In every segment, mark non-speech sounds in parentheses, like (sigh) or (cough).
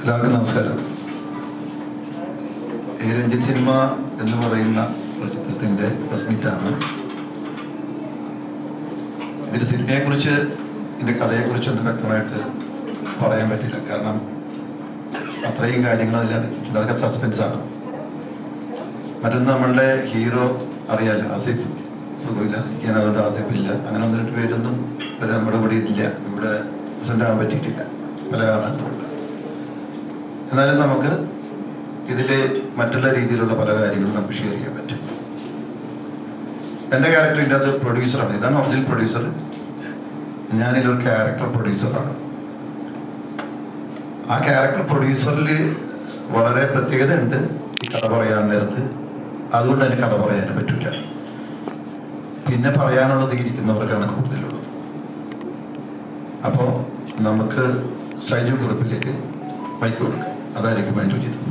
എല്ലാവർക്കും നമസ്കാരം. ഈ രഞ്ജിത് സിനിമ എന്ന് പറയുന്ന ഒരു ചിത്രത്തിന്റെ പ്രസ്മിറ്റാണ് ഇതിന്റെ സിനിമയെക്കുറിച്ച് ഇതിന്റെ കഥയെക്കുറിച്ചൊന്നും വ്യക്തമായിട്ട് പറയാൻ പറ്റില്ല. കാരണം അത്രയും കാര്യങ്ങൾ അതിലടക്കിയിട്ടുണ്ട് അതൊക്കെ സസ്പെൻസാണ്. മറ്റൊന്ന് നമ്മളുടെ ഹീറോ അറിയാലോ ആസിഫ്. സുഖമില്ല. ഇരിക്കാൻ അതുകൊണ്ട് ആസിഫ് ഇല്ല അങ്ങനെ ഒന്ന് രണ്ട് പേരൊന്നും നമ്മുടെ കൂടെ ഇല്ല. ഇവിടെ പ്രസന്റ് ആകാൻ പറ്റിയിട്ടില്ല. പല കാരണങ്ങളുണ്ട്. എന്നാലും നമുക്ക് ഇതിലെ മറ്റുള്ള രീതിയിലുള്ള പല കാര്യങ്ങളും നമുക്ക് ഷെയർ ചെയ്യാൻ പറ്റും. എന്റെ ക്യാരക്ടർ ഇതിന്റെ അകത്ത് പ്രൊഡ്യൂസറാണ് ഇതാണ് ഒറിജിനൽ പ്രൊഡ്യൂസർ ഞാനിതൊരു ക്യാരക്ടർ പ്രൊഡ്യൂസറാണ് ആ ക്യാരക്ടർ പ്രൊഡ്യൂസറിൽ വളരെ പ്രത്യേകത ഉണ്ട് ഈ കഥ പറയാൻ നേരത്ത്. അതുകൊണ്ട് എനിക്ക് കഥ പറയാനും പറ്റില്ല പിന്നെ പറയാനുള്ളത് ഇരിക്കുന്നവർക്കാണ് കൂടുതലുള്ളത്. അപ്പോൾ നമുക്ക് സൈജു ഗ്രൂപ്പിലേക്ക് മൈക്ക് കൊടുക്കാം. അതായിരിക്കും ഉചിതം.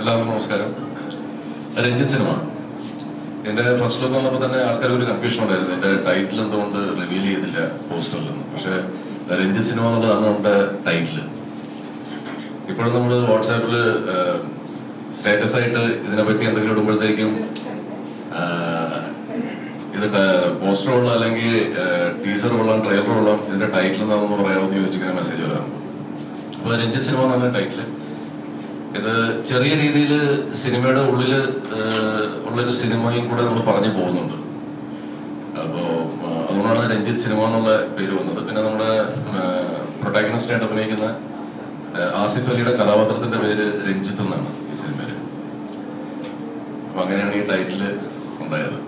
എല്ലാവർക്കും നമസ്കാരം. രഞ്ജിത് സിനിമ. എന്റെ ഫസ്റ്റ് ലുക്ക് വന്നപ്പോൾ തന്നെ ആൾക്കാർ ഒരു കൺഫ്യൂഷൻ ഉണ്ടായിരുന്നു. എന്റെ ടൈറ്റിൽ എന്തുകൊണ്ട് റിവീൽ ചെയ്തില്ല പോസ്റ്ററിൽ നിന്ന് പക്ഷേ രഞ്ജിത് സിനിമ എന്നുള്ളതാണ് നമ്മുടെ ടൈറ്റിൽ ഇപ്പോഴും നമ്മൾ വാട്സാപ്പിൽ സ്റ്റാറ്റസ് ആയിട്ട് ഇതിനെപ്പറ്റി എന്തെങ്കിലും ഇടുമ്പോഴത്തേക്കും ഇത് പോസ്റ്റർ അല്ലെങ്കിൽ ടീസർ കൊള്ളാം ട്രെയിലർ കൊള്ളാം ഇതിന്റെ ടൈറ്റിൽ എന്താണെന്ന് പറയാമെന്ന് ചോദിച്ചിങ്ങനെ മെസ്സേജ് വരാം രഞ്ജിത്ത് സിനിമ എന്നാണ് ടൈറ്റിൽ ഇത് ചെറിയ രീതിയിൽ സിനിമയുടെ ഉള്ളിൽ ഉള്ളൊരു സിനിമയും കൂടെ നമ്മൾ പറഞ്ഞു പോകുന്നുണ്ട്. അപ്പോൾ അതുകൊണ്ടാണ് രഞ്ജിത് സിനിമ എന്നുള്ള പേര് വന്നത്. പിന്നെ നമ്മുടെ പ്രൊട്ടാഗനിസ്റ്റ് ആയിട്ട് അഭിനയിക്കുന്ന ആസിഫ് അലിയുടെ കഥാപാത്രത്തിന്റെ പേര് രഞ്ജിത്ത് എന്നാണ് ഈ സിനിമയിൽ അപ്പൊ അങ്ങനെയാണ് ഈ ടൈറ്റിൽ ഉണ്ടായത്.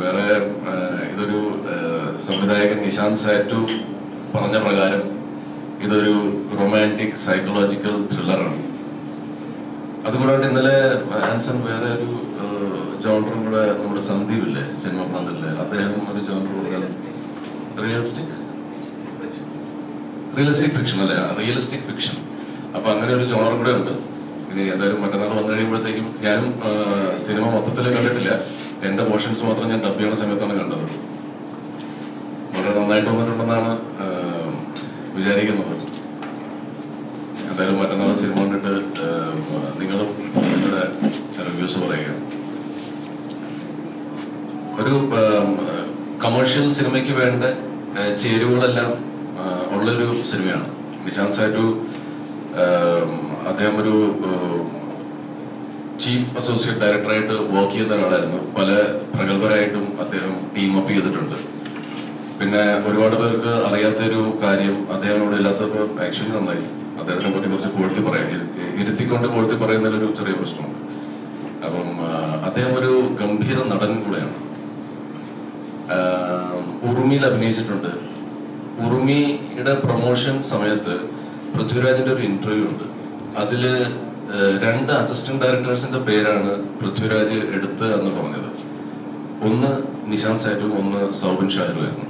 വേറെ ഇതൊരു സംവിധായകൻ നിശാന്ത് സാറ്റു പറഞ്ഞ പ്രകാരം ഇതൊരു റൊമാന്റിക് സൈക്കോളജിക്കൽ ത്രില്ലറാണ് അതുകൂടാതെ ഇന്നലെ ആൻസൺ വേറെ ഒരു ജോണറും കൂടെ നമ്മുടെ സന്ദീപ് ഇല്ലേ സിനിമ പ്രാന്തല്ലേ അദ്ദേഹം ഒരു ജോണർ റിയലിസ്റ്റിക് റിയലിസ്റ്റിക് ഫിക്ഷൻ അല്ലേ? റിയലിസ്റ്റിക് ഫിക്ഷൻ അപ്പൊ അങ്ങനെ ഒരു ജോണർ കൂടെ ഉണ്ട്. ഇനി എന്തായാലും മറ്റന്നാൾ വന്നു കഴിയുമ്പോഴത്തേക്കും ഞാനും സിനിമ മൊത്തത്തിൽ കണ്ടിട്ടില്ല. എന്റെ പോർഷൻസ് മാത്രം ഞാൻ ഡബ് ചെയ്യുന്ന സമയത്താണ് കണ്ടത്. വളരെ നന്നായിട്ട് വന്നിട്ടുണ്ടെന്നാണ് ആ, വിചാരിക്കുന്നത് എന്തായാലും മറ്റന്നാൾ സിനിമ കണ്ടിട്ട് നിങ്ങളും നിങ്ങളുടെ റിവ്യൂസ് പറയുക. ഒരു കമേഴ്ഷ്യൽ സിനിമയ്ക്ക് വേണ്ട ചേരുവകളെല്ലാം ഉള്ളൊരു സിനിമയാണ്. നിശാന്ത് സാറ്റു അദ്ദേഹം ഒരു ചീഫ് അസോസിയേറ്റ് ഡയറക്ടറായിട്ട് വർക്ക് ചെയ്യുന്ന ഒരാളായിരുന്നു. പല പ്രഗത്ഭരായിട്ടും അദ്ദേഹം ടീം അപ്പ് ചെയ്തിട്ടുണ്ട്. പിന്നെ ഒരുപാട് പേർക്ക് അറിയാത്ത ഒരു കാര്യം അദ്ദേഹം ഇവിടെ ഇല്ലാത്തപ്പോൾ ആക്ച്വലി നന്നായി. അദ്ദേഹത്തിനെ പറ്റി കുറച്ച് പൂഴ്ത്തി പറയാം. ഇരു- ഇരുത്തിക്കൊണ്ട് പൂഴ്ത്തി പറയുന്നതിലൊരു ചെറിയ പ്രശ്നമുണ്ട്. അപ്പം അദ്ദേഹം ഒരു ഗംഭീര നടൻ കൂടെയാണ്. ഉറുമിയിൽ അഭിനയിച്ചിട്ടുണ്ട്. ഉറുമിയുടെ പ്രൊമോഷൻ സമയത്ത് പൃഥ്വിരാജിന്റെ ഒരു ഇന്റർവ്യൂ ഉണ്ട്. അതിൽ രണ്ട് അസിസ്റ്റന്റ് ഡയറക്ടേഴ്സിന്റെ പേരാണ് പൃഥ്വിരാജ് എടുത്ത് എന്ന് പറഞ്ഞത്. ഒന്ന് നിശാന്ത് സാറ്റു ഒന്ന് സൗബിൻ ഷാഹിറുമായിരുന്നു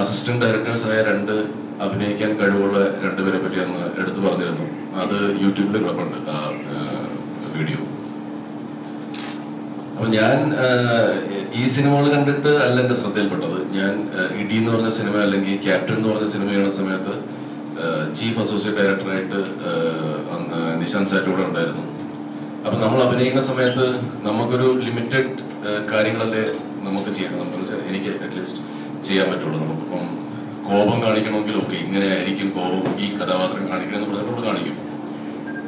അസിസ്റ്റന്റ് ഡയറക്ടേഴ്സ് ആയ രണ്ട് അഭിനയിക്കാൻ കഴിവുള്ള രണ്ടുപേരെ പറ്റി അന്ന് എടുത്തു പറഞ്ഞിരുന്നു. അത് യൂട്യൂബിൽ കിടപ്പുണ്ട് ആ വീഡിയോ. അപ്പൊ ഞാൻ ഈ സിനിമകൾ കണ്ടിട്ട് അല്ല എന്റെ ശ്രദ്ധയിൽപ്പെട്ടത്. ഞാൻ ഇടി എന്ന് പറഞ്ഞ സിനിമ അല്ലെങ്കിൽ ക്യാപ്റ്റൻ എന്ന് പറഞ്ഞ സിനിമ ചെയ്യുന്ന സമയത്ത് ചീഫ് അസോസിയേറ്റ് ഡയറക്ടറായിട്ട് നിശാന്ത് സാറ്റ് കൂടെ ഉണ്ടായിരുന്നു. അപ്പൊ നമ്മൾ അഭിനയിക്കുന്ന സമയത്ത് നമുക്കൊരു ലിമിറ്റഡ് കാര്യങ്ങളല്ലേ നമുക്ക് ചെയ്യണം എനിക്ക് അറ്റ്ലീസ്റ്റ് ചെയ്യാൻ പറ്റുള്ളൂ. നമുക്കിപ്പം കോപം കാണിക്കണമെങ്കിലും ഒക്കെ ഇങ്ങനെ ആയിരിക്കും കോപം ഈ കഥാപാത്രം കാണിക്കണം എന്ന് പറഞ്ഞിട്ട് കാണിക്കും.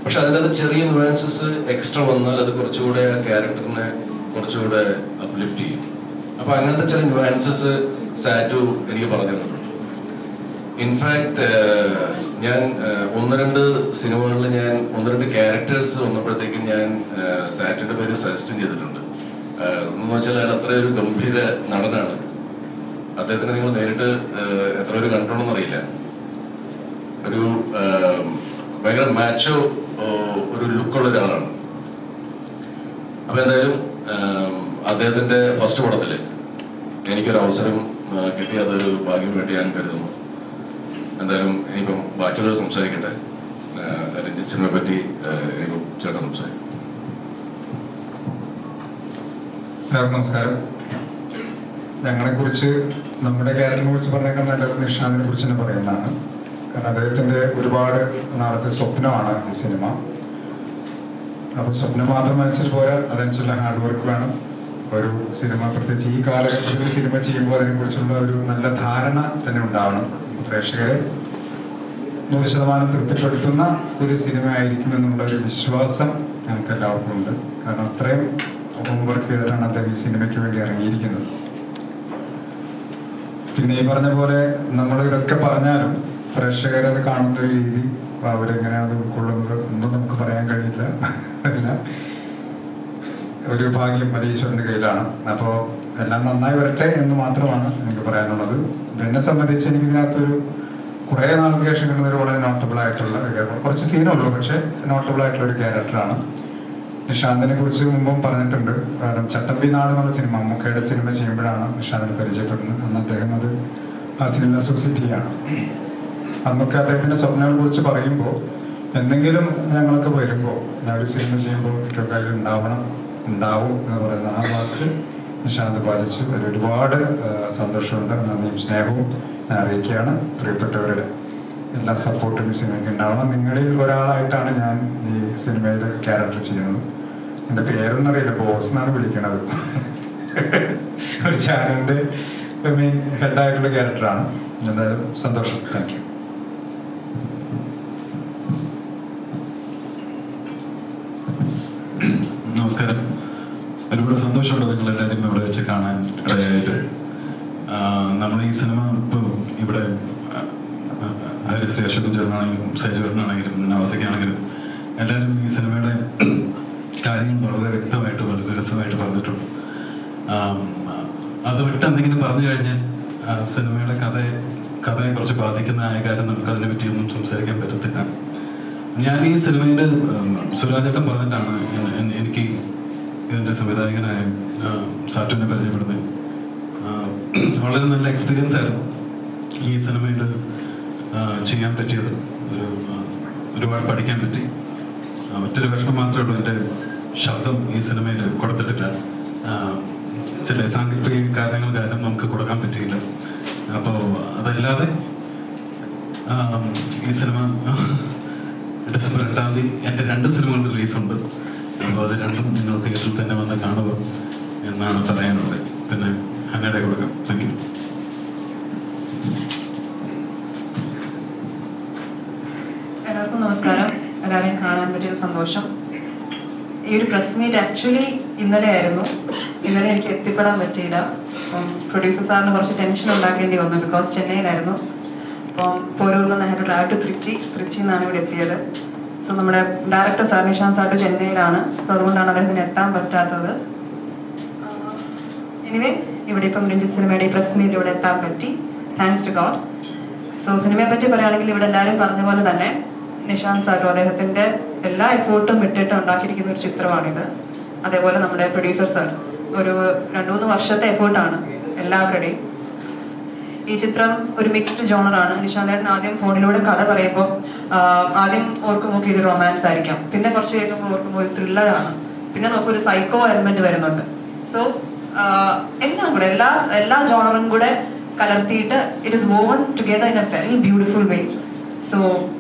പക്ഷെ അതിന്റെ അത് ചെറിയ നുവാൻസസ് എക്സ്ട്രാ വന്നാൽ അത് കുറച്ചുകൂടെ ആ ക്യാരക്ടറിനെ കുറച്ചുകൂടെ അപ്ലിഫ്റ്റ് ചെയ്യും. അപ്പൊ അങ്ങനത്തെ ചില നുവാൻസസ് സാറ്റു എനിക്ക് പറഞ്ഞു തന്നിട്ടുണ്ട്. ഇൻഫാക്ട് ഞാൻ ഒന്ന് രണ്ട് സിനിമകളിൽ ഞാൻ ഒന്ന് രണ്ട് ക്യാരക്ടേഴ്സ് വന്നപ്പോഴത്തേക്കും ഞാൻ സാറ്റിന്റെ പേര് സജസ്റ്റ് ചെയ്തിട്ടുണ്ട്. എന്ന് വെച്ചാൽ അയാൾ അത്ര ഒരു ഗംഭീര നടനാണ്. അദ്ദേഹത്തിന് നിങ്ങൾ നേരിട്ട് എത്ര പേര് കണ്ടിട്ടുണ്ടെന്ന് അറിയില്ല. ഒരു ഭയങ്കര മാച്ചോ ഒരു ലുക്കുള്ള ഒരാളാണ്. അപ്പൊ എന്തായാലും അദ്ദേഹത്തിന്റെ ഫസ്റ്റ് പടത്തിൽ എനിക്കൊരു അവസരം കിട്ടി. അതൊരു ഭാഗ്യം വേണ്ടി ഞാൻ കരുതുന്നു. എന്തായാലും ഇനിയിപ്പം ബാക്കിയുള്ളവർ സംസാരിക്കട്ടെ. രഞ്ജിത് സിനിമയെ പറ്റി ചേട്ടൻ സംസാരിക്കും. നമസ്കാരം. ഞങ്ങളെ കുറിച്ച് നമ്മുടെ കേരളത്തിനെ കുറിച്ച് പറഞ്ഞേക്കാൻ നല്ല നിഷാന്തിനെ കുറിച്ച് തന്നെ പറയുന്നതാണ്. കാരണം അദ്ദേഹത്തിന്റെ ഒരുപാട് നാളത്തെ സ്വപ്നമാണ് ഈ സിനിമ. അപ്പോൾ സ്വപ്നം മാത്രം മനസ്സിൽ പോരാ അതനുസരിച്ചുള്ള ഹാർഡ് വർക്ക് വേണം. ഒരു സിനിമ പ്രത്യേകിച്ച് ഈ കാലഘട്ടത്തിൽ സിനിമ ചെയ്യുമ്പോൾ അതിനെ അതിനെക്കുറിച്ചുള്ള ഒരു നല്ല ധാരണ തന്നെ ഉണ്ടാവണം. പ്രേക്ഷകരെ നൂറ് ശതമാനം തൃപ്തിപ്പെടുത്തുന്ന ഒരു സിനിമ ആയിരിക്കും എന്നുള്ള ഒരു വിശ്വാസം ഞങ്ങൾക്ക് എല്ലാവർക്കും ഉണ്ട് കാരണം അത്രയും ഹോംവർക്ക് ചെയ്തിട്ടാണ് അദ്ദേഹം ഈ സിനിമയ്ക്ക് വേണ്ടി ഇറങ്ങിയിരിക്കുന്നത്. പിന്നെ ഈ പറഞ്ഞ പോലെ നമ്മൾ ഇതൊക്കെ പറഞ്ഞാലും പ്രേക്ഷകരത് കാണുന്ന ഒരു രീതി അവരെങ്ങനെയാണ് അത് ഉൾക്കൊള്ളുന്നത് ഒന്നും നമുക്ക് പറയാൻ കഴിയില്ല. അതില്ല. ഒരു ഭാഗ്യം അത് ഈശ്വരന്റെ കയ്യിലാണ്. അപ്പോൾ എല്ലാം നന്നായി വരട്ടെ എന്ന് മാത്രമാണ് എനിക്ക് പറയാനുള്ളത്. എന്നെ സംബന്ധിച്ച് എനിക്ക് ഇതിനകത്തൊരു കുറേ നാൾക്ക് ശേഷം കിട്ടുന്ന ഒരു വളരെ നോട്ടബിൾ ആയിട്ടുള്ള ഒരു കുറച്ച് സീനുള്ളൂ പക്ഷേ നോട്ടബിൾ ആയിട്ടുള്ള ഒരു ക്യാരക്ടറാണ് നിഷാന്തിനെ കുറിച്ച് മുമ്പും പറഞ്ഞിട്ടുണ്ട്. കാരണം ചട്ടമ്പി നാട് എന്നുള്ള സിനിമ മമ്മൂക്കയുടെ സിനിമ ചെയ്യുമ്പോഴാണ് നിഷാന്തിനെ പരിചയപ്പെടുന്നത്. അന്ന് അദ്ദേഹം അത് ആ സിനിമ അസോസിയേറ്റ് ചെയ്യാണ് അന്നൊക്കെ അദ്ദേഹത്തിന്റെ സ്വപ്നങ്ങളെ കുറിച്ച് പറയുമ്പോൾ എന്തെങ്കിലും ഞങ്ങൾക്ക് വരുമ്പോൾ ഞാൻ ഒരു സിനിമ ചെയ്യുമ്പോൾ ഇതൊക്കെ ഉണ്ടാവണം ഉണ്ടാവും എന്ന് പറയുന്ന ആ വാക്ക് നിഷാന്ത് പാലിച്ചു. അതിൽ ഒരുപാട് സന്തോഷമുണ്ട്. നന്ദിയും സ്നേഹവും ഞാൻ അറിയിക്കുകയാണ്. പ്രിയപ്പെട്ടവരുടെ എല്ലാ സപ്പോർട്ടും സിനിമയ്ക്ക് ഉണ്ടാവണം. നിങ്ങളിൽ ഒരാളായിട്ടാണ് ഞാൻ ഈ സിനിമയിൽ ക്യാരക്ടർ ചെയ്യുന്നത്. എന്റെ പേരൊന്നും അറിയില്ല ബോസ് എന്നാണ് വിളിക്കണത് ഒരു മെയിൻ ഹെഡായിട്ടുള്ള ക്യാരക്ടറാണ് എന്തായാലും സന്തോഷം. താങ്ക് യു നമസ്കാരം. ഒരുപാട് സന്തോഷമുണ്ട് നിങ്ങൾ എല്ലാവരും ഇവിടെ വെച്ച് കാണാൻ ഇടയായിട്ട്. നമ്മൾ ഈ സിനിമ ഇപ്പോൾ ഇവിടെ ഹരിശ്രീ അശോകൻ ചേർന്നാണെങ്കിലും സജീവനാണെങ്കിലും നവാസയ്ക്കാണെങ്കിലും എല്ലാവരും ഈ സിനിമയുടെ കാര്യങ്ങൾ വളരെ വ്യക്തമായിട്ട് വളരെ രസമായിട്ട് പറഞ്ഞിട്ടുണ്ട്. അത് വിട്ട് എന്തെങ്കിലും പറഞ്ഞു കഴിഞ്ഞാൽ സിനിമയുടെ കഥ കഥയെ കുറച്ച് ബാധിക്കുന്ന ആയ കാര്യം നമുക്ക് അതിനെ പറ്റിയൊന്നും സംസാരിക്കാൻ പറ്റത്തില്ല. ഞാൻ ഈ സിനിമയുടെ സുരാജേട്ടൻ പറഞ്ഞിട്ടാണ് എനിക്ക് ഇതിന്റെ സംവിധായകനായ സാറ്റുവിനെ പരിചയപ്പെടുന്നത്. വളരെ നല്ല എക്സ്പീരിയൻസ് ആയിരുന്നു ഈ സിനിമയിൽ ചെയ്യാൻ പറ്റിയത്. ഒരു ഒരുപാട് പഠിക്കാൻ പറ്റി. മറ്റൊരു വേഷം മാത്രമേ ഉള്ളൂ. എന്റെ ശബ്ദം ഈ സിനിമയിൽ കൊടുത്തിട്ടില്ല. ചില സാങ്കല്പിക കാരണങ്ങൾ കാരണം നമുക്ക് കൊടുക്കാൻ പറ്റിയില്ല. അപ്പോൾ അതല്ലാതെ ഈ സിനിമ ഡിസംബർ എട്ടാം തീയതി എന്റെ രണ്ട് സിനിമകൾ റിലീസുണ്ട്. അപ്പോൾ അത് രണ്ടും നിങ്ങൾ തിയേറ്ററിൽ തന്നെ വന്ന് കാണുക എന്നാണ് പറയാനുള്ളത്. പിന്നെ അങ്ങനെ കൊടുക്കാം. താങ്ക് യു എല്ലാവർക്കും നമസ്കാരം എല്ലാവരെയും കാണാൻ പറ്റിയ സന്തോഷം. ഈ ഒരു പ്രസ് മീറ്റ് ആക്ച്വലി ഇന്നലെ ആയിരുന്നു ഇന്നലെ എനിക്ക് എത്തിപ്പെടാൻ പറ്റിയില്ല. പ്രൊഡ്യൂസർ സാറിന് കുറച്ച് ടെൻഷൻ ഉണ്ടാക്കേണ്ടി വന്നു ബിക്കോസ് ചെന്നൈയിലായിരുന്നു. അപ്പം നിന്ന് have to travel to Trichy തൃച്ചിയിൽ നിന്നാണ് ഇവിടെ എത്തിയത്. സോ നമ്മുടെ ഡയറക്ടർ സാർ നിഷാന്ത് സാർ ചെന്നൈയിലാണ്. സോ അതുകൊണ്ടാണ് അദ്ദേഹത്തിന് എത്താൻ പറ്റാത്തത്. എനിവേ ഇവിടെ ഇപ്പം രഞ്ജിത് സിനിമയുടെ ഈ പ്രസ് മീറ്റ് ഇവിടെ എത്താൻ പറ്റി. താങ്ക്സ് ടു ഗോഡ് സോ സിനിമയെ പറ്റി പറയുകയാണെങ്കിൽ ഇവിടെ എല്ലാവരും പറഞ്ഞ പോലെ തന്നെ നിഷാന്ത് സാറും അദ്ദേഹത്തിന്റെ എല്ലാ എഫേർട്ടും ഇട്ടിട്ട് ഉണ്ടാക്കിയിരിക്കുന്ന ഒരു ചിത്രമാണിത്. അതേപോലെ നമ്മുടെ പ്രൊഡ്യൂസർ സാർ ഒരു രണ്ടു മൂന്ന് വർഷത്തെ എഫേർട്ടാണ് എല്ലാവരുടെയും. ഈ ചിത്രം ഒരു മിക്സ്ഡ് ജോണറാണ് നിശാന്തേട്ടൻ ആദ്യം ഫോണിലൂടെ കഥ പറയുമ്പോൾ ആദ്യം ഓർക്കുമ്പോൾ ഇത് റൊമാൻസ് ആയിരിക്കാം. പിന്നെ കുറച്ച് കഴിയുമ്പോൾ ഓർക്കുമ്പോൾ ഇത് ത്രില്ലറാണ് പിന്നെ നോക്കുമ്പോൾ ഒരു സൈക്കോ എലമെന്റ് വരുന്നുണ്ട്. സോ എല്ലാം കൂടെ എല്ലാ എല്ലാ ജോണറും കൂടെ കലർത്തിയിട്ട് it is won together in a very beautiful way so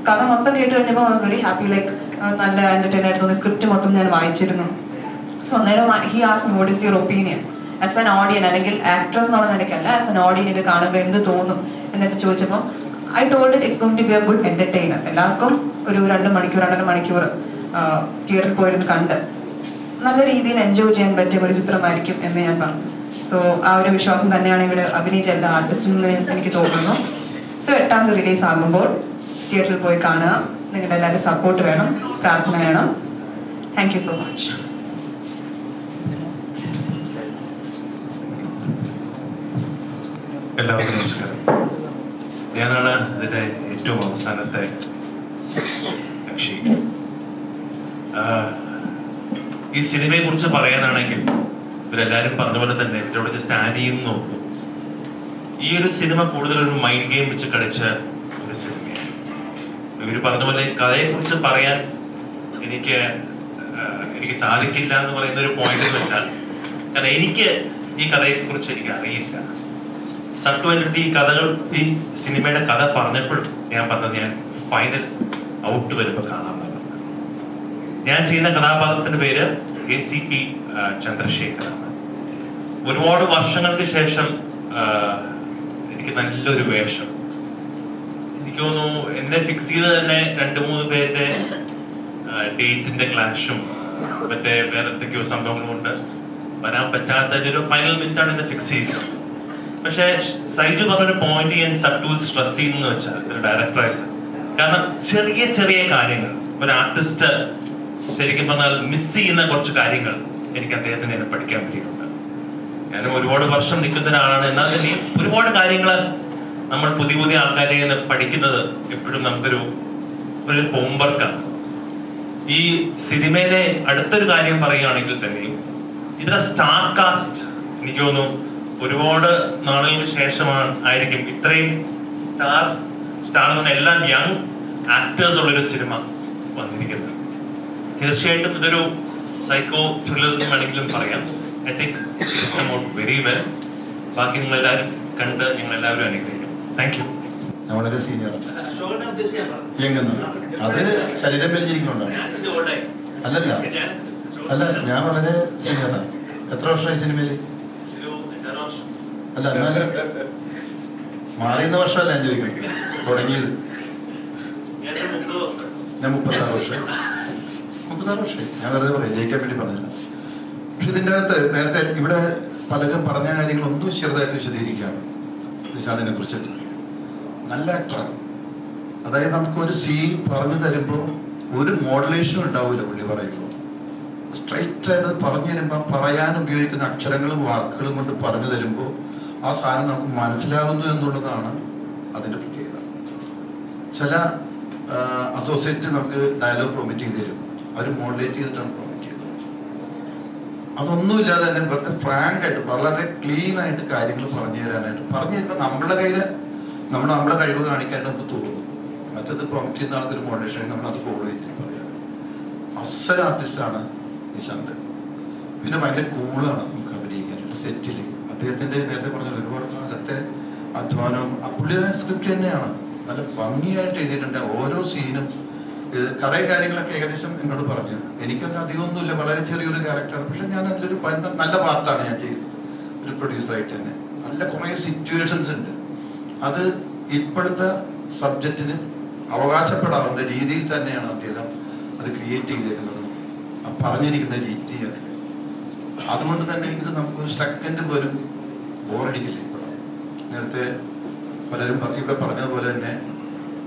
കഥ മൊത്തം കേട്ട് കഴിഞ്ഞപ്പോൾ വെരി ഹാപ്പി ലൈക്ക് നല്ല എന്റർടൈൻ ആയിട്ട് തോന്നി സ്ക്രിപ്റ്റ് മൊത്തം ഞാൻ വായിച്ചിരുന്നു. സോ അന്നേരം he as what is your opinion as an audience അല്ലെങ്കിൽ ആക്ട്രസ് എന്നുള്ള നിലയ്ക്കല്ല ആസ് എൻ ഓഡിയൻ ഇത് കാണുമ്പോൾ എന്ത് തോന്നും? എന്നൊക്കെ ചോദിച്ചപ്പോൾ I told it it's going to be a good entertainer എല്ലാവർക്കും ഒരു രണ്ട് മണിക്കൂർ രണ്ടര മണിക്കൂർ തിയേറ്ററിൽ പോയിരുന്നു കണ്ട്. നല്ല രീതിയിൽ എൻജോയ് ചെയ്യാൻ പറ്റിയ ഒരു ചിത്രമായിരിക്കും എന്ന് ഞാൻ പറഞ്ഞു. സോ ആ ഒരു വിശ്വാസം തന്നെയാണ് ഇവിടെ അഭിനയിച്ച എല്ലാ ആർട്ടിസ്റ്റിനും എനിക്ക് തോന്നുന്നു. സോ എട്ടാമത് റിലീസ് ആകുമ്പോൾ തിയേറ്ററിൽ പോയി കാണുക. നിങ്ങളുടെ എല്ലാവരും സപ്പോർട്ട് വേണം പ്രാർത്ഥന വേണം. താങ്ക് യു സോ മച്ച് എല്ലാവർക്കും നമസ്കാരം. ഞാനാണ് ഇതിന്റെ ഏറ്റവും അവസാനത്തെ കക്ഷി ഈ സിനിമയെ കുറിച്ച് പറയാനാണെങ്കിൽ ഇവരെല്ലാരും പറഞ്ഞ പോലെ തന്നെ ഇതിലൂടെ ജസ്റ്റ് ആഡ് ചെയ്യുന്നു. നോക്കൂ ഈ ഒരു സിനിമ കൂടുതൽ ഒരു മൈൻഡ് ഗെയിം വെച്ച് കളിച്ച ഇവർ പറഞ്ഞ പോലെ കഥയെ കുറിച്ച് പറയാൻ എനിക്ക് എനിക്ക് സാധിക്കില്ല എന്ന് പറയുന്ന ഒരു പോയിന്റ് എന്ന് വെച്ചാൽ കാരണം എനിക്ക് ഈ കഥയെ കുറിച്ച് എനിക്ക് അറിയില്ല. സട്ടുവായിട്ട് ഈ കഥകൾ ഈ സിനിമയുടെ കഥ പറഞ്ഞപ്പോഴും ഞാൻ പറഞ്ഞത് ഞാൻ ഫൈനൽ ഔട്ട് വരുമ്പോൾ കാണാൻ ഞാൻ ചെയ്യുന്ന കഥാപാത്രത്തിന്റെ പേര് എ സി പി ചന്ദ്രശേഖരാണ്. ഒരുപാട് വർഷങ്ങൾക്ക് ശേഷം എനിക്ക് നല്ലൊരു വേഷം എനിക്ക് തോന്നുന്നു എന്നെ ഫിക്സ് ചെയ്ത് തന്നെ രണ്ട് മൂന്ന് പേരുടെ ഡേറ്റിന്റെ ക്ലാഷും മറ്റേ വേറെ എന്തൊക്കെയോ സംഭവങ്ങളും ഉണ്ട് വരാൻ പറ്റാത്ത ഒരു ഫൈനൽ മിനിറ്റ് ആണ് എന്നെ ഫിക്സ് ചെയ്തത്. പക്ഷെ സൈജു പറഞ്ഞൊരു പോയിന്റ് ഞാൻ സട്ടൂൾ സ്ട്രെസ് ചെയ്യുന്നു വെച്ചാൽ ഒരു ഡയറക്ടറൈസ് കാരണം ചെറിയ ചെറിയ കാര്യങ്ങൾ. ഒരു ആർട്ടിസ്റ്റ് ശരിക്കും പറഞ്ഞാൽ മിസ് ചെയ്യുന്ന കുറച്ച് കാര്യങ്ങൾ എനിക്ക് അദ്ദേഹത്തിന് എന്നെ പഠിക്കാൻ പറ്റിയിട്ടുണ്ട് ഞാൻ ഒരുപാട് വർഷം നിൽക്കുന്ന ഒരാളാണ്. എന്നാൽ ഒരുപാട് കാര്യങ്ങൾ നമ്മൾ പുതിയ പുതിയ ആൾക്കാരെ നിന്ന് പഠിക്കുന്നത് എപ്പോഴും നമുക്കൊരു ഒരു ഹോംവർക്കാണ് ഈ സിനിമയിലെ അടുത്തൊരു കാര്യം പറയുകയാണെങ്കിൽ തന്നെയും ഇതിലെ സ്റ്റാർ കാസ്റ്റ് എനിക്ക് തോന്നുന്നു ഒരുപാട് നാളുകൾക്ക് ശേഷമാണ് ആയിരിക്കും ഇത്രയും സ്റ്റാർ സ്റ്റാർ എന്ന് എല്ലാം യങ് ആക്ടേഴ്സ് ഉള്ളൊരു സിനിമ വന്നിരിക്കുന്നത്. തീർച്ചയായിട്ടും ഇതൊരു സൈക്കോ ത്രില്ലർ എന്ന് വേണമെങ്കിലും പറയാം. ഐ തിങ്ക് വെരി വെൽ ബാക്കി നിങ്ങളെല്ലാവരും കണ്ട് നിങ്ങൾ എല്ലാവരും അനുഗ്രഹിക്കും താങ്ക് യു ഞാൻ വളരെ സീനിയറാണ് എങ്ങനെ അത് ശരീരം വലിച്ചിരിക്കുന്നുണ്ടാണ് അല്ലല്ല. അല്ല ഞാൻ വളരെ സീനിയറാണ് എത്ര വർഷമായി സിനിമയിൽ അല്ല എന്നാലും മാറിയുന്ന വർഷമല്ല ഞാൻ ചോദിക്കുന്നത്. തുടങ്ങിയത്. ഞാൻ മുപ്പത്താറ് വർഷം. മുപ്പത്താറ് വർഷം ഞാൻ വെറുതെ പറയാം. ജയിക്കാൻ വേണ്ടി പറഞ്ഞില്ല. പക്ഷെ ഇതിന്റെ അകത്ത് നേരത്തെ ഇവിടെ പലരും പറഞ്ഞ കാര്യങ്ങളൊന്നും ചെറുതായിട്ട് വിശദീകരിക്കുകയാണ്. നിശാദിനെ കുറിച്ചിട്ട്. നല്ല ആക്ടറാണ് അതായത് നമുക്ക് ഒരു സീൻ പറഞ്ഞു തരുമ്പോൾ ഒരു മോഡുലേഷൻ ഉണ്ടാവില്ല പുള്ളി പറയുമ്പോൾ സ്ട്രൈറ്റ് ആയിട്ട് പറഞ്ഞു തരുമ്പോൾ പറയാൻ ഉപയോഗിക്കുന്ന അക്ഷരങ്ങളും വാക്കുകളും കൊണ്ട് പറഞ്ഞു തരുമ്പോൾ ആ സാധനം നമുക്ക് മനസ്സിലാകുന്നു എന്നുള്ളതാണ് അതിന്റെ പ്രത്യേകത. ചില അസോസിയേറ്റ് നമുക്ക് ഡയലോഗ് പ്രൊമിറ്റ് ചെയ്ത് തരും. അവർ മോഡുലേറ്റ് ചെയ്തിട്ടാണ് പ്രൊമിറ്റ് ചെയ്തത് അതൊന്നുമില്ലാതെ തന്നെ വെറുതെ ഫ്രാങ്ക് ആയിട്ട് വളരെ ക്ലീൻ ആയിട്ട് കാര്യങ്ങൾ പറഞ്ഞു തരാനായിട്ട് പറഞ്ഞു തരുമ്പോൾ നമ്മളുടെ കയ്യിൽ നമ്മൾ നമ്മുടെ കഴിവ് കാണിക്കാൻ നമുക്ക് തോന്നും. മറ്റത് പ്രൊമിറ്റ് ചെയ്യുന്ന ആൾക്കൊരു മോഡേഷൻ നമ്മൾ അത് ഫോളോ ചെയ്തിട്ട് പറയാം അസൽ ആർട്ടിസ്റ്റാണ് നിശാന്ത്. പിന്നെ ഭയങ്കര കൂളാണ് നമുക്ക് അഭിനയിക്കാൻ സെറ്റിൽ അദ്ദേഹത്തിന്റെ നേരത്തെ പറഞ്ഞ ഒരുപാട് കാലത്തെ അധ്വാനവും പുള്ളിയുടെ സ്ക്രിപ്റ്റ് തന്നെയാണ്. നല്ല ഭംഗിയായിട്ട് എഴുതിയിട്ടുണ്ട്. ഓരോ സീനും ഇത് കാര്യങ്ങളൊക്കെ ഏകദേശം എന്നോട് പറഞ്ഞു. എനിക്കൊന്നും അധികമൊന്നുമില്ല. വളരെ ചെറിയൊരു ക്യാരക്ടറാണ് പക്ഷെ ഞാൻ അതിലൊരു നല്ല പാർട്ടാണ് ഞാൻ ചെയ്തത്. ഒരു പ്രൊഡ്യൂസറായിട്ട് തന്നെ. നല്ല കുറേ സിറ്റുവേഷൻസ് ഉണ്ട്. അത് ഇപ്പോഴത്തെ സബ്ജക്റ്റിന് അവകാശപ്പെടാവുന്ന രീതിയിൽ തന്നെയാണ് അദ്ദേഹം അത് ക്രിയേറ്റ് ചെയ്തിരുന്നത് ആ പറഞ്ഞിരിക്കുന്ന രീതി അതുകൊണ്ട് തന്നെ ഇത് നമുക്ക് ഒരു സെക്കൻഡ് പോലും ബോറടിക്കില്ല നേരത്തെ പലരും ഇവിടെ പറഞ്ഞതുപോലെ തന്നെ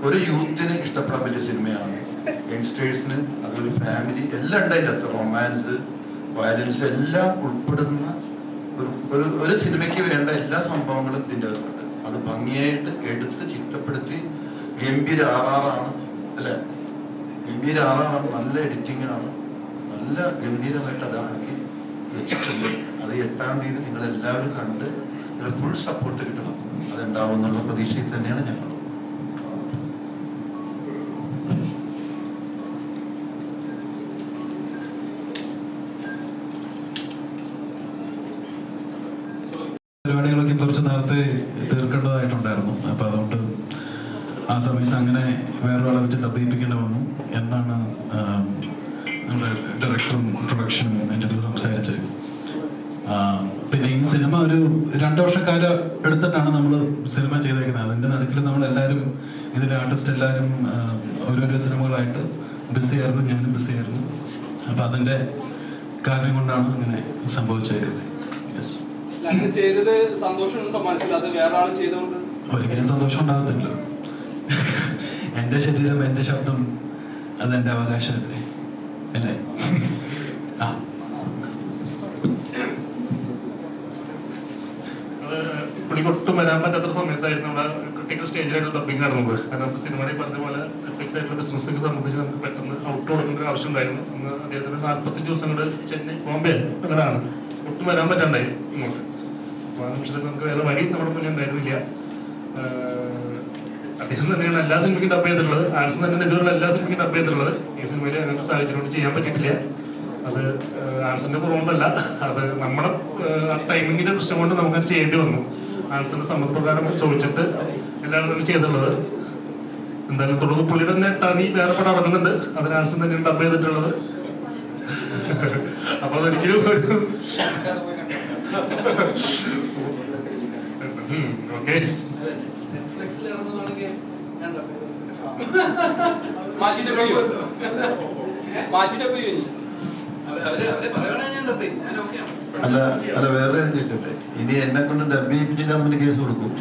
ഒരു യൂത്തിന് ഇഷ്ടപ്പെടാൻ പറ്റിയ സിനിമയാണ്. യങ്സ്റ്റേഴ്സിന് അതൊരു ഫാമിലി എല്ലാം ഉണ്ട് അതിന്റെ റൊമാൻസ് വയലൻസ് എല്ലാം ഉൾപ്പെടുന്ന ഒരു ഒരു സിനിമയ്ക്ക് വേണ്ട എല്ലാ സംഭവങ്ങളും ഇതിന്റെ അകത്തുണ്ട് അത് ഭംഗിയായിട്ട് എടുത്ത് ചിട്ടപ്പെടുത്തി ഗംഭീര ആറാറാണ് അല്ലെ ഗംഭീര ആറാറാണ് നല്ല എഡിറ്റിംഗ് ആണ്. നല്ല ഗംഭീരമായിട്ട് അതാക്കി വെച്ചിട്ടുണ്ട്. അത് എട്ടാം തീയതി നിങ്ങളെല്ലാവരും കണ്ട് നിങ്ങൾ ഫുൾ സപ്പോർട്ട് കിട്ടണം. അതുണ്ടാവും എന്നുള്ള പ്രതീക്ഷയിൽ തന്നെയാണ് ഞങ്ങൾ പരിപാടികളൊക്കെ കുറച്ച് നേരത്തെ തീർക്കേണ്ടതായിട്ടുണ്ടായിരുന്നു. അപ്പൊ അതുകൊണ്ട് ആ സമയത്ത് അങ്ങനെ വേറൊരാളെ വെച്ച് ഡബ് ചെയ്യിപ്പിക്കേണ്ടി വന്നു. എന്നാണ് നമ്മുടെ ഡയറക്ടറും പ്രൊഡക്ഷനും എന്റെ അടുത്ത് സംസാരിച്ചത്. പിന്നെ ഈ സിനിമ ഒരു രണ്ടു വർഷക്കാലം എടുത്തിട്ടാണ് നമ്മൾ സിനിമ ചെയ്തേക്കുന്നത്. അതിന്റെ നടുക്കിൽ നമ്മൾ എല്ലാവരും ഇതിന്റെ ആർട്ടിസ്റ്റ് എല്ലാവരും ഓരോരോ സിനിമകളായിട്ട് ബിസി ആയിരുന്നു. ഞാനും ബിസി ആയിരുന്നു. അപ്പൊ അതിന്റെ കാരണം കൊണ്ടാണ് അങ്ങനെ സംഭവിച്ചേക്കുന്നത്. യെസ് ഒരിക്കലും സന്തോഷം ഉണ്ടാകത്തില്ല. എന്റെ ശരീരം എന്റെ ശബ്ദം അത് എന്റെ അവകാശമല്ലേ അല്ലേ? ആ. വരാൻ പറ്റാത്ത സമയത്തായിരുന്നു നമ്മുടെ ക്രിട്ടിക്കൽ സ്റ്റേജിലായിട്ട് ഡബിങ് നടന്നത്. കാരണം സിനിമയിൽ പറഞ്ഞ പോലെ എഫക്സ് ആയിട്ടുള്ള ബിസിനസ്സൊക്കെ സംബന്ധിച്ച് നമുക്ക് പെട്ടെന്ന് ഔട്ട് കൊടുക്കേണ്ട ഒരു ആവശ്യം ഉണ്ടായിരുന്നു. അന്ന് അദ്ദേഹത്തിന് നാൽപ്പത്തഞ്ച് ദിവസം കൊണ്ട് ചെന്നൈ ബോംബെ അങ്ങനെയാണ് ഒട്ടും വരാൻ പറ്റാണ്ടായി ഇങ്ങോട്ട്. നമുക്ക് വേറെ വഴി നമ്മുടെ മുന്നിൽ ഉണ്ടായിരുന്നില്ല. അദ്ദേഹം തന്നെയാണ് എല്ലാ സിനിമയ്ക്കും ഡബ് ചെയ്തിട്ടുള്ളത്. ആൻസൺ തന്നെ ഇതിലുള്ള എല്ലാ സിനിമയ്ക്കും ഡബ് ചെയ്തിട്ടുള്ളത്. ഈ സിനിമയിൽ അങ്ങനത്തെ സാഹചര്യം കൊണ്ട് ചെയ്യാൻ പറ്റിയിട്ടില്ല. അത് ആൻസറിന്റെ പുറമല്ല അത് നമ്മുടെ ടൈമിങ്ങിന്റെ പ്രശ്നം കൊണ്ട് നമുക്കത് ചെയ്യേണ്ടി വന്നു. ആൻസറിന്റെ സമ്മതപ്രകാരം ചോദിച്ചിട്ട് എല്ലാവരും ചെയ്തിട്ടുള്ളത്. എന്തായാലും തുടർന്ന് പുള്ളി തന്നെ ടണി വേറെ പടം ഇറങ്ങുന്നുണ്ട്. അതിന് ആൻസർ തന്നെ ഡബ് ചെയ്തിട്ടുള്ളത്. (laughs) അപ്പൊ അതൊരിക്കലും ഓക്കെ. അല്ല അല്ല വേറെ ചോദിച്ചോട്ടെ ഇനി എന്നെ കൊണ്ട് ഡബ് കമ്പനി കേസ് കൊടുക്കും.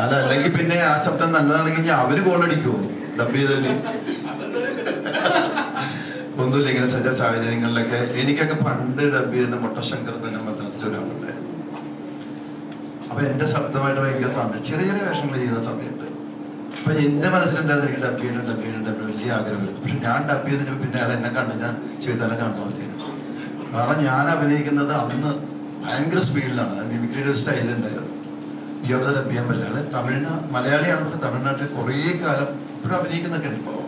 അല്ല അല്ലെങ്കിൽ പിന്നെ ആ ശബ്ദം നല്ലതാണെങ്കിൽ അവർ കോളടിക്കുമോ ഡബ് ചെയ്തതിന്? ഒന്നുമില്ല ഇങ്ങനെ സജ്ജ സാഹചര്യങ്ങളിലൊക്കെ എനിക്കൊക്കെ പണ്ട് ഡബ് ചെയ്യുന്ന മുട്ടശങ്കർ തന്നെ അപ്പൊ എന്റെ ശബ്ദമായിട്ട് ഭയങ്കര സമയം ചെറിയ ചെറിയ വേഷങ്ങൾ ചെയ്യുന്ന സമയത്ത്. അപ്പൊ എന്റെ മനസ്സിലുണ്ടായിരുന്നു എനിക്ക് ഡബ് ചെയ്യണം ഡബ് ചെയ്യണം ഡബ് വലിയ ആഗ്രഹമായിരുന്നു പക്ഷെ ഞാൻ ഡബ് ചെയ്തതിന് പിന്നെ അയാൾ എന്നെ കണ്ട് ഞാൻ ചെയ്താലും കാണുന്നില്ല കാരണം ഞാൻ അഭിനയിക്കുന്നത് അന്ന് ഭയങ്കര സ്പീഡിലാണ് മിമിക്രിയുടെ ഒരു സ്റ്റൈൽ ഉണ്ടായിരുന്നു. യോഗ ഡബ് ചെയ്യാൻ പറ്റില്ല. അയാൾ തമിഴ്നാ മലയാളിയാണ് പക്ഷെ തമിഴ്നാട്ടിൽ കുറേ കാലം ഇപ്പോഴും അഭിനയിക്കുന്നൊക്കെ ഉണ്ട് ഇപ്പോൾ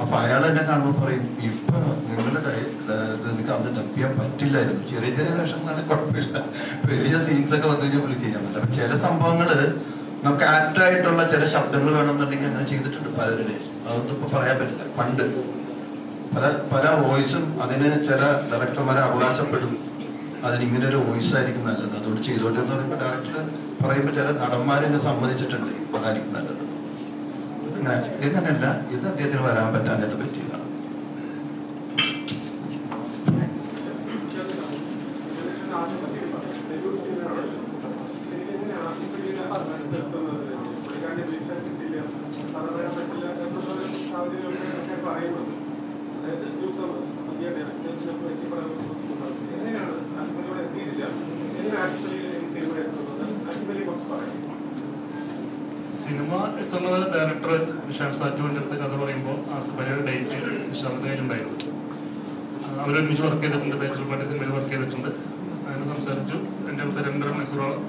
അപ്പൊ അയാൾ എന്നെ കാണുമ്പോൾ പറയും ഇപ്പൊ നിങ്ങളുടെ നിനക്ക് അന്ന് ഡബ് ചെയ്യാൻ പറ്റില്ലായിരുന്നു. ചെറിയ ചെറിയ വേഷങ്ങളാണ് കുഴപ്പമില്ല. വലിയ സീൻസ് ഒക്കെ വന്നു കഴിഞ്ഞാൽ പുള്ളി ചെയ്യാൻ പറ്റില്ല. അപ്പൊ ചില സംഭവങ്ങൾ നമുക്ക് ആക്റ്റ് ആയിട്ടുള്ള ചില ശബ്ദങ്ങൾ വേണമെന്നുണ്ടെങ്കിൽ അങ്ങനെ ചെയ്തിട്ടുണ്ട് പലരുടെ അതൊന്നും ഇപ്പൊ പറയാൻ പറ്റില്ല. പണ്ട് പല പല വോയിസും അതിന് ചില ഡയറക്ടർമാരെ അവകാശപ്പെടും. അതിന് ഇങ്ങനെ ഒരു വോയിസ് ആയിരിക്കും നല്ലത്. അതുകൊണ്ട് ചെയ്തോട്ടെ എന്ന് പറയുമ്പോൾ ഡയറക്ടർ പറയുമ്പോൾ ചില നടന്മാരെന്നെ സമ്മതിച്ചിട്ടുണ്ട്. അതായിരിക്കും നല്ലത്. ഇതങ്ങനെ ഇതങ്ങനെയല്ല ഇത് അദ്ദേഹത്തിന് വരാൻ പറ്റാനായിട്ട് പറ്റിയതാണ് സിനിമ എത്തുന്നത് ഡയറക്ടർ നിഷാദ് സാറ്റുവിന്റെ അടുത്ത് കഥ പറയുമ്പോൾ ആസിഫലിയുടെ ഡേറ്റ് നിഷാദിന്റെ കയ്യിലുണ്ടായിരുന്നു അവരൊരുമിച്ച് വർക്ക് ചെയ്തിട്ടുണ്ട് ബാച്ചലർ പാർട്ടി സിനിമയിൽ വർക്ക് ചെയ്തിട്ടുണ്ട്. അതിന് സംസാരിച്ചു. എന്റെ അടുത്ത് രണ്ടര മണിക്കൂറോളം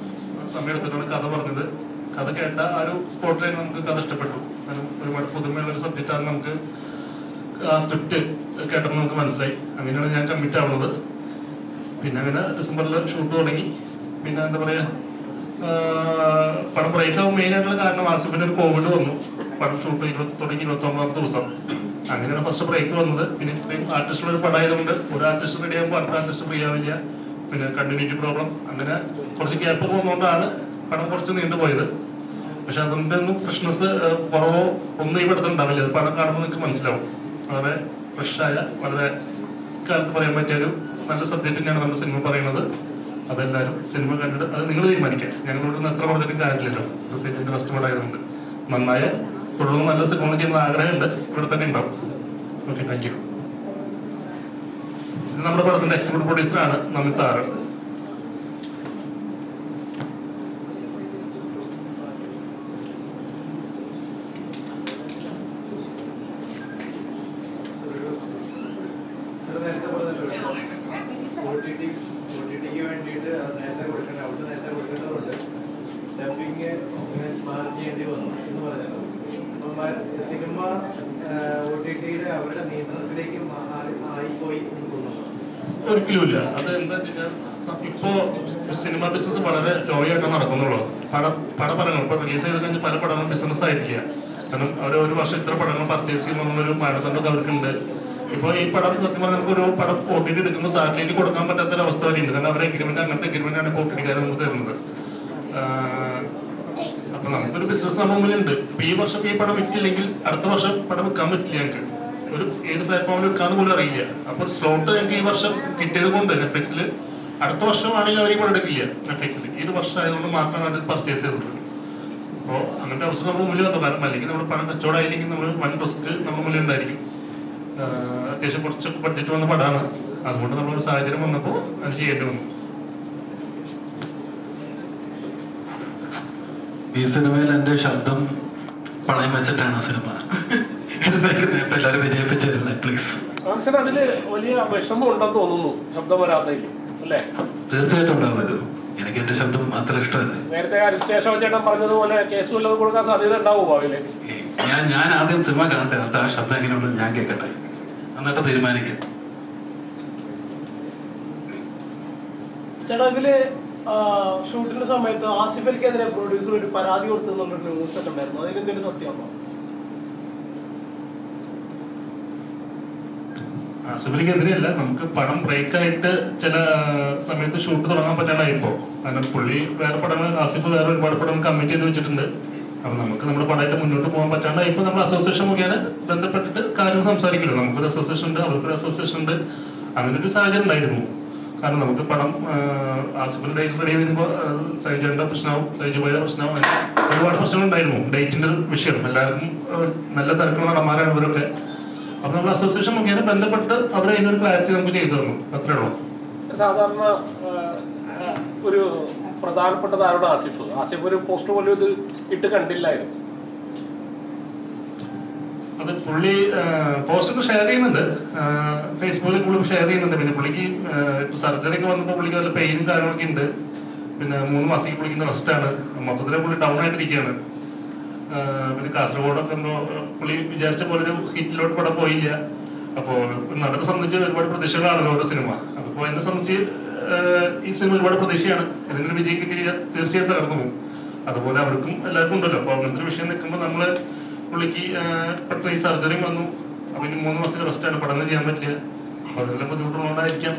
സമയം കഥ പറഞ്ഞത്. കഥ കേട്ട ആ ഒരു സ്പോട്ടിൽ നമുക്ക് കഥ ഇഷ്ടപ്പെട്ടു. കാരണം ഒരുപാട് പുതുമയുള്ള ഒരു സബ്ജക്റ്റാണ് നമുക്ക് ആ സ്ക്രിപ്റ്റ് കേട്ടപ്പോൾ നമുക്ക് മനസ്സിലായി. അങ്ങനെയാണ് ഞാൻ കമ്മിറ്റ് ആവുന്നത്. പിന്നെ അങ്ങനെ ഡിസംബറിൽ ഷൂട്ട് തുടങ്ങി. പിന്നെ എന്താ പറയാ ആഹ് പടം ബ്രേക്ക് മെയിൻ ആയിട്ടുള്ള കാരണം ആസിഫിന് ഒരു കോവിഡ് വന്നു. പടം ഷൂട്ട് ഇരുപത്തി തുടങ്ങി ഇരുപത്തി ഒമ്പതാമത്തെ ദിവസം. അങ്ങനെയാണ് ഫസ്റ്റ് ബ്രേക്ക് വന്നത്. പിന്നെ ഇത്രയും ആർട്ടിസ്റ്റുള്ള ഒരു പടമായതുകൊണ്ട് ഒരു ആർട്ടിസ്റ്റ് റെഡി ആകുമ്പോൾ അടുത്ത ആർട്ടിസ്റ്റ് ഫ്രീ ആവില്ല പിന്നെ കണ്ടിന്യൂറ്റി പ്രോബ്ലം അങ്ങനെ കുറച്ച് ഗ്യാപ്പ് പോകുന്നതുകൊണ്ടാണ് പടം കുറച്ച് നീണ്ടുപോയത് പക്ഷെ അതിന്റെ ഒന്നും ഫ്രഷ്നെസ് കുറവോ ഒന്നും പടത്തിൽ ഉണ്ടാവില്ല. അത് പടം കാണുമ്പോൾ നിങ്ങൾക്ക് മനസ്സിലാവും. വളരെ ഫ്രഷായ വളരെ കാലത്ത് പറയാൻ പറ്റിയ ഒരു നല്ല സബ്ജക്റ്റ് തന്നെയാണ് നമ്മുടെ സിനിമ പറയുന്നത്. അതെല്ലാവരും സിനിമ കണ്ടിട്ട് അത് നിങ്ങൾ തീരുമാനിക്കാം ഞങ്ങളോട് എത്ര പറഞ്ഞിട്ടും കാര്യമില്ലല്ലോ. പ്രത്യേകിച്ച് എന്റെ കസ്റ്റമർ ആയതുകൊണ്ട്. നന്നായ. തുടർന്ന് നല്ല സിനിമ ചെയ്യുന്ന ആഗ്രഹമുണ്ട്. ഇവിടെ തന്നെ ഉണ്ടാവും. ഓക്കെ താങ്ക് യു ഇത് നമ്മുടെ പടത്തിന്റെ എക്സിക്യൂട്ടീവ് പ്രൊഡ്യൂസറാണ് നമിത് ആറ് നേരത്തെ കൊടുക്കേണ്ട അവിടുത്തെ നേരത്തെ കൊടുക്കേണ്ടതുകൊണ്ട് ഡബിങ് മാറി ചെയ്യേണ്ടി വന്നു എന്ന് പറഞ്ഞത് അപ്പം സിനിമ ഒ ടി ടിയുടെ അവരുടെ നിയന്ത്രണത്തിലേക്ക് ആയിപ്പോയി എന്ന് തോന്നുന്നു. ഒരിക്കലുമില്ല. അത് എന്താ വെച്ചാൽ ഇപ്പോ സിനിമ ബിസിനസ് വളരെ ജോയായിട്ട് നടക്കുന്നുള്ളൂ പട പടങ്ങൾ ഇപ്പൊ റിലീസ് ചെയ്ത് കഴിഞ്ഞ് പല പടങ്ങളും ബിസിനസ് ആയിരിക്കുക. കാരണം അവർ ഒരു വർഷം ഇത്ര പടങ്ങൾ പർച്ചേസ് ഒരു മാനദണ്ഡം അവർക്കുണ്ട് ഇപ്പൊ ഈ പടം സത്യം പറഞ്ഞാൽ ഒരു പടം ടി എടുക്കുമ്പോൾ സാറ്റലൈറ്റ് കൊടുക്കാൻ പറ്റാത്ത ഒരു അവസ്ഥ വരെയുണ്ട് കാരണം അവരെ എഗ്രിമെന്റ് അങ്ങനത്തെ എഗ്രിമെന്റ് ആണ് ടിക്കാർ നമുക്ക് തരുന്നത്. അപ്പൊ നമുക്കൊരു ബിസിനസ് നമ്മുടെ ഇപ്പൊ ഈ വർഷം ഈ പടം വിറ്റില്ലെങ്കിൽ അടുത്ത വർഷം പടം വിൽക്കാൻ പറ്റില്ല ഞങ്ങൾക്ക് ഒരു ഏത് പ്ലാറ്റ്ഫോമിൽ വിൽക്കാന്ന് പോലും അറിയില്ല. അപ്പൊ സ്ലോട്ട് ഞങ്ങൾക്ക് ഈ വർഷം കിട്ടിയത് കൊണ്ട് നെറ്റ്ഫ്ലിക്സിൽ അടുത്ത വർഷമാണെങ്കിൽ അവർ ഈ പടം എടുക്കില്ല നെറ്റ്ഫ്ലിക്സിൽ ഈ ഒരു വർഷം ആയതുകൊണ്ട് മാത്രമാണ് അത് പർച്ചേസ് ചെയ്തത്. അപ്പോൾ അങ്ങനത്തെ അവസരം നമ്മൾ മുന്നിൽ വന്നു കാരണം അല്ലെങ്കിൽ നമ്മുടെ പണം കച്ചവടമായിരിക്കും നമ്മൾ വൻ റിസ്ക് നമ്മുടെ മുന്നിൽ ഉണ്ടായിരിക്കും. അത്യാവശ്യം കുറച്ച് ബഡ്ജറ്റ് വന്ന പടമാണ് അതുകൊണ്ട് നമ്മളൊരു സാഹചര്യം വന്നപ്പോൾ അത് ചെയ്യേണ്ടി വന്നു. ഈ സിനിമയിൽ എന്റെ ശബ്ദം പണയം വെച്ചിട്ടാണ് സിനിമ. എടുത്തേക്കുന്നത് എല്ലാവരും വിജയിപ്പിച്ചിരുന്നേ പ്ലീസ് അതിൽ വലിയ വിഷമം ഉണ്ടെന്ന് തോന്നുന്നു. ശബ്ദം വരാത്തതിൽ അല്ലേ? തീർച്ചയായിട്ടും ഉണ്ടാവരുത് എനിക്ക് എന്റെ ശബ്ദം അത്ര ഇഷ്ടമല്ല. നേരത്തെ ശേഷം ചേട്ടൻ പറഞ്ഞതുപോലെ കേസ് വല്ലതും കൊടുക്കാൻ സാധ്യത ഉണ്ടാവും ഭാവിയിൽ? ഞാൻ ഞാൻ ആദ്യം സിനിമ കാണട്ടെ എന്നിട്ട് ആ ശബ്ദം എങ്ങനെയുണ്ടെന്ന് ഞാൻ കേൾക്കട്ടെ. എന്നിട്ട് തീരുമാനിക്കാം. ചേട്ടാ ഇതിൽ ഷൂട്ടിന്റെ സമയത്ത് ആസിഫ് അലിക്കെതിരെ പ്രൊഡ്യൂസർ ഒരു പരാതി കൊടുത്തെന്നുള്ളൊരു ന്യൂസ് ഒക്കെ ഉണ്ടായിരുന്നു. അതിലെന്തെങ്കിലും സത്യമാണോ ആസിഫലിക്കെതിരെയല്ല നമുക്ക് പടം ബ്രേക്ക് ആയിട്ട് ചില സമയത്ത് ഷൂട്ട് തുടങ്ങാൻ പറ്റാണ്ടായിപ്പോ. കാരണം പുള്ളി വേറെ പടങ്ങൾ ആസിഫ് വേറെ ഒരുപാട് പടങ്ങൾ കമ്മിറ്റ് ചെയ്ത് വെച്ചിട്ടുണ്ട്. അപ്പൊ നമുക്ക് നമ്മുടെ പടമായിട്ട് മുന്നോട്ട് പോകാൻ പറ്റാണ്ട് പറ്റാണ്ടായിപ്പോ നമ്മൾ അസോസിയേഷൻ മുഖേന ബന്ധപ്പെട്ടിട്ട് കാര്യം സംസാരിക്കില്ല നമുക്കൊരു അസോസിയേഷൻ ഉണ്ട് അവർക്കൊരു അസോസിയേഷൻ ഉണ്ട്. അങ്ങനെ ഒരു സാഹചര്യം ഉണ്ടായിരുന്നു. കാരണം നമുക്ക് പടം ആസിഫിന്റെ ഡേറ്റ് റെഡി വരുമ്പോൾ സൈജയുടെ പ്രശ്നമാവും സൈജു പോയ പ്രശ്നമാവും ഒരുപാട് പ്രശ്നങ്ങളുണ്ടായിരുന്നു ഡേറ്റിന്റെ വിഷയം. എല്ലാവർക്കും നല്ല തിരക്കുള്ള നടന്മാരാണ് ഇവരൊക്കെ. അപ്പൊ നമ്മൾ അസോസിയേഷൻ മുഖേന ബന്ധപ്പെട്ട് അവർ അതിനൊരു ക്ലാരിറ്റി നമുക്ക് ചെയ്തു തന്നു. അത്രേ ഉള്ളൂ. സാധാരണ ഒരു പ്രധാനപ്പെട്ട താരോട് ആസിഫ്. ആസിഫ് ഒരു പോസ്റ്റർ പോലും ഇത് ഇട്ട് കണ്ടില്ലായിരുന്നു. അത് പുള്ളി പോസ്റ്റർ ഷെയർ ചെയ്യുന്നുണ്ട്. ഫേസ്ബുക്കിൽ കൂടുതലും ഷെയർ ചെയ്യുന്നുണ്ട്. പിന്നെ പുള്ളിക്ക് സർജറി ഒക്കെ വന്നപ്പോൾ പുള്ളിക്ക് വല്ല പെയിനും കാര്യങ്ങളൊക്കെ ഉണ്ട്. പിന്നെ മൂന്ന് മാസത്തേക്ക് പുള്ളിക്ക് റെസ്റ്റാണ് മൊത്തത്തിൽ പുള്ളി ഡൗൺ ആയിട്ടിരിക്കുകയാണ്. പിന്നെ കാസർഗോഡൊക്കെ പുള്ളി വിചാരിച്ച പോലെ ഒരു ഹിറ്റിലോട്ട് പടം പോയില്ല. അപ്പോൾ നടനെ സംബന്ധിച്ച് ഒരുപാട് പ്രതീക്ഷകളാണല്ലോ ഓരോ സിനിമ. അപ്പോൾ എന്നെ സംബന്ധിച്ച് ഈ സിനിമ ഒരുപാട് പ്രതീക്ഷയാണ്. എന്തെങ്കിലും വിജയിക്കും തീർച്ചയായും തകർന്നു പോകും അതുപോലെ അവർക്കും എല്ലാവർക്കും ഉണ്ടല്ലോ. അപ്പോൾ അങ്ങനത്തെ വിഷയം നിൽക്കുമ്പോൾ നമ്മൾ പുള്ളിക്ക് പെട്ടെന്ന് ഈ സർജറിയും വന്നു. അപ്പൊ ഇനി മൂന്ന് മാസത്തെ റെസ്റ്റ് ആണ്. പഠനം ചെയ്യാൻ പറ്റില്ല. അതെല്ലാം ബുദ്ധിമുട്ടുള്ളതുകൊണ്ടായിരിക്കാം.